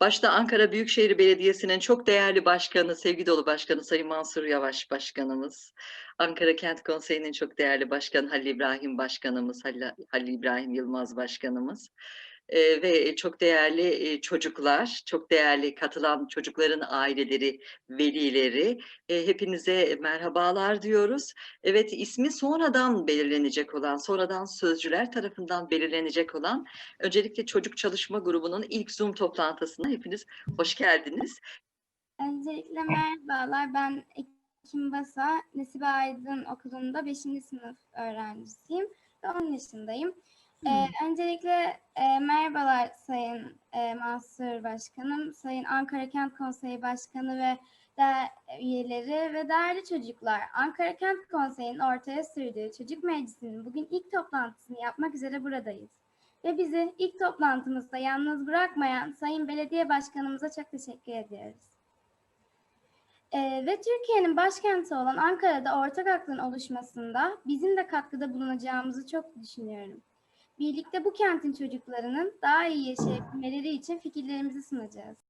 Başta Ankara Büyükşehir Belediyesi'nin çok değerli başkanı, sevgi dolu başkanı Sayın Mansur Yavaş başkanımız. Ankara Kent Konseyi'nin çok değerli başkanı Halil İbrahim başkanımız, Halil, Halil İbrahim Yılmaz başkanımız. Ee, ve çok değerli e, çocuklar, çok değerli katılan çocukların aileleri, velileri. E, hepinize merhabalar diyoruz. Evet ismi sonradan belirlenecek olan, sonradan sözcüler tarafından belirlenecek olan öncelikle Çocuk Çalışma Grubu'nun ilk Zoom toplantısına hepiniz hoş geldiniz. Öncelikle merhabalar. Ben Ekim Basa, Nesibe Aydın Okulu'nda 5. sınıf öğrencisiyim ve 10 yaşındayım. Ee, öncelikle e, merhabalar Sayın e, Mansur Başkanım, Sayın Ankara Kent Konseyi Başkanı ve de, üyeleri ve değerli çocuklar. Ankara Kent Konseyi'nin ortaya sürdüğü Çocuk Meclisi'nin bugün ilk toplantısını yapmak üzere buradayız. Ve bizi ilk toplantımızda yalnız bırakmayan Sayın Belediye Başkanımıza çok teşekkür ediyoruz. Ee, ve Türkiye'nin başkenti olan Ankara'da ortak aklın oluşmasında bizim de katkıda bulunacağımızı çok düşünüyorum. Birlikte bu kentin çocuklarının daha iyi yaşayabilmeleri için fikirlerimizi sunacağız.